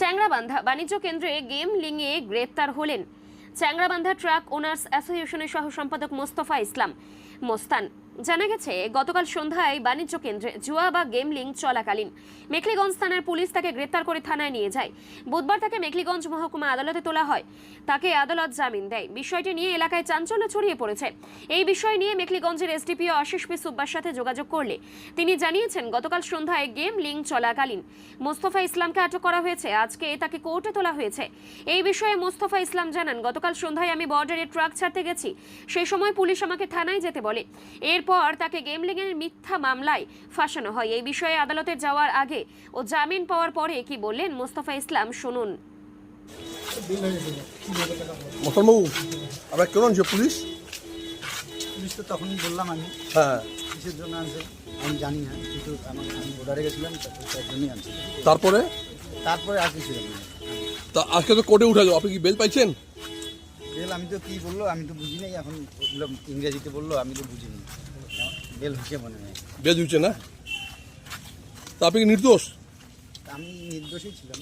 চ্যাংরাবান্ধা বাণিজ্য কেন্দ্রে গেম লিংয়ে গ্রেপ্তার হলেন। চ্যাংরাবান্ধা ট্রাক ওনার্স অ্যাসোসিয়েশনের সহ সম্পাদক মোস্তফা ইসলাম। মোস্তান জানা গেছে, গতকাল সন্ধ্যায় বাণিজ্য কেন্দ্রে জুয়া বা গেম লিং চলাকালীন মেখলিগঞ্জ থানার পুলিশ তাকে গ্রেপ্তার করে থানায় নিয়ে যায়। বুধবার তাকে মেখলিগঞ্জ মহকুমা আদালতে তোলা হয়। তাকে আদালত জামিন দেয়। বিষয়টি নিয়ে এলাকায় চাঞ্চল্য ছড়িয়ে পড়েছে। এই বিষয় নিয়ে মেখলিগঞ্জের এসডিপিও আশিস পি সুব্বার সাথে যোগাযোগ করলে তিনি জানিয়েছেন, গতকাল সন্ধ্যায় গেম লিং চলাকালীন মোস্তফা ইসলামকে আটক করা হয়েছে। আজকে তাকে কোর্টে তোলা হয়েছে। এই বিষয়ে মোস্তফা ইসলাম জানান, গতকাল সন্ধ্যায় আমি বর্ডারে ট্রাক ছাড়তে গেছি। সেই সময় পুলিশ আমাকে থানায় যেতে বলে। এরপর তাকে গেমলিংয়ের মিথ্যা মামলায় ফাঁসানো হয়। এই বিষয়ে আদালতে যাওয়ার আগে ও জামিন পাওয়ার পরে কি বললেন মোস্তফা ইসলাম শুনুন। আপনার কেমন যে পুলিশ? পুলিশ তো তখনই বললাম আমি। হ্যাঁ। কিসের জন্য আনছে। আমি জানি না কিন্তু আমার আমি বোর্ডারে গেছিলাম তার জন্যই আনছে। তারপরে? তারপরে আর কিছু জানি তা আজকে তো কোর্টে উঠে যাও আপনি কি বেল পাইছেন? বেল আমি তো কী বলল আমি তো বুঝি নাই এখন ইংরেজিতে বলল আমি তো বুঝিনি। বেল উঠছে না? তা আপনি কি নির্দোষ? আমি নির্দোষই ছিলাম।